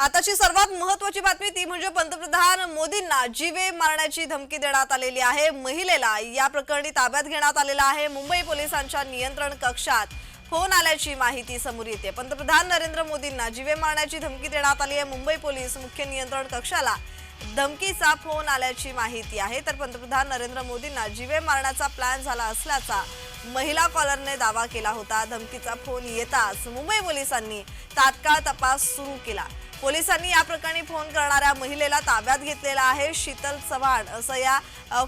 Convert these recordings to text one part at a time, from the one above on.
आताची सर्वात महत्वाची बातमी ती म्हणजे पंतप्रधान मोदींना जीवे मारण्याची धमकी देण्यात आलेली आहे. महिलेला या प्रकरणी ताब्यात घेण्यात आलेला आहे. मुंबई पोलिसांच्या नियंत्रण कक्षात फोन आल्याची माहिती समोर येते. पंतप्रधान नरेंद्र मोदींना जीवे मारण्याची धमकी देण्यात आली आहे. मुंबई पोलीस मुख्य नियंत्रण कक्षाला धमकीचा फोन आल्याची माहिती आहे. तर पंतप्रधान नरेंद्र मोदींना जीवे मारण्याचा प्लॅन झाला असल्याचा महिला कॉलरने दावा केला होता. धमकीचा फोन येताच मुंबई पोलिसांनी तात्काळ तपास सुरू केला. पोलिसांनी या प्रकरणी फोन करणाऱ्या महिलेला ताब्यात घेतलेला आहे. शीतल चव्हाण असं या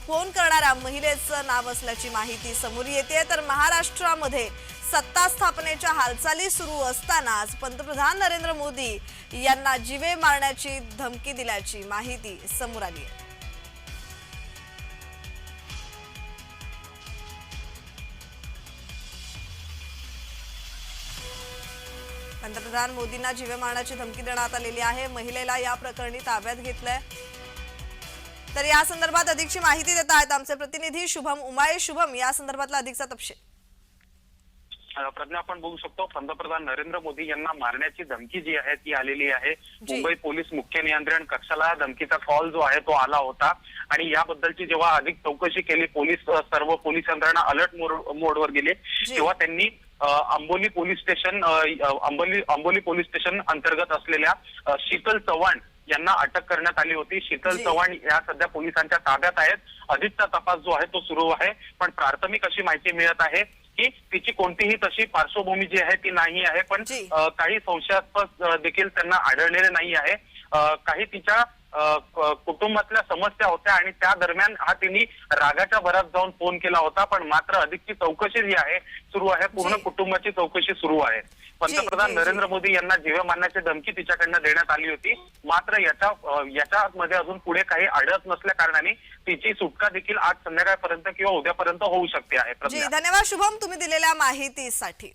फोन करणाऱ्या महिलेचं नाव असल्याची माहिती समोर येते. तर महाराष्ट्रामध्ये सत्ता स्थापनेच्या हालचाली सुरू असतानाच पंतप्रधान नरेंद्र मोदी यांना जीवे मारण्याची धमकी दिल्याची माहिती समोर आली आहे. पंतप्रधान मोदींना जीवे मारण्याची धमकी देण्यात आलेली आहे. महिलेला या प्रकरणी ताब्यात घेतलंय. तर या संदर्भात अधिकची माहिती देत आहेत आमचे प्रतिनिधी शुभम उमाळे. शुभम या संदर्भातला अधिकचा तपशील. प्रज्ञा आपण बघू शकतो पंतप्रधान नरेंद्र मोदी यांना मारण्याची धमकी जी आहे ती आलेली आहे. मुंबई पोलीस मुख्य नियंत्रण कक्षाला धमकीचा कॉल जो आहे तो आला होता. आणि याबद्दलची जेव्हा अधिक चौकशी केली पोलीस सर्व पोलीस यंत्रणा अलर्ट मोड मोडवर गेली तेव्हा त्यांनी अ, Amboli police station Amboli Amboli police station अंतर्गत असलेल्या शीतल चव्हाण यांना अटक करण्यात आली होती. शीतल. चव्हाण या सध्या पोलिसांच्या ताब्यात आहेत. अधिकचा तपास जो आहे तो सुरू आहे. पण प्राथमिक अशी माहिती मिळत आहे की तिची कोणतीही तशी पार्श्वभूमी जी आहे ती नाही आहे. पण काही संशयास्पद देखील त्यांना आढळलेले नाही आहे. काही तिच्या कुटुंबातल्या समस्या होत्या आणि त्या दरम्यान हा तिने रागाच्या भरात जाऊन फोन केला होता पण मात्र अधिकची चौकशी जी आहे सुरू आहे. पूर्ण. कुटुंबाची चौकशी सुरू आहे. पंतप्रधान. नरेंद्र मोदी यांना जीवे मारण्याची धमकी तिच्याकडनं देण्यात आली होती. मात्र याच्या याच्यामध्ये अजून पुढे काही आढळत नसल्या कारणाने तिची सुटका देखील आज संध्याकाळपर्यंत किंवा उद्यापर्यंत होऊ शकते आहे धन्यवाद. शुभम तुम्ही दिलेल्या माहितीसाठी.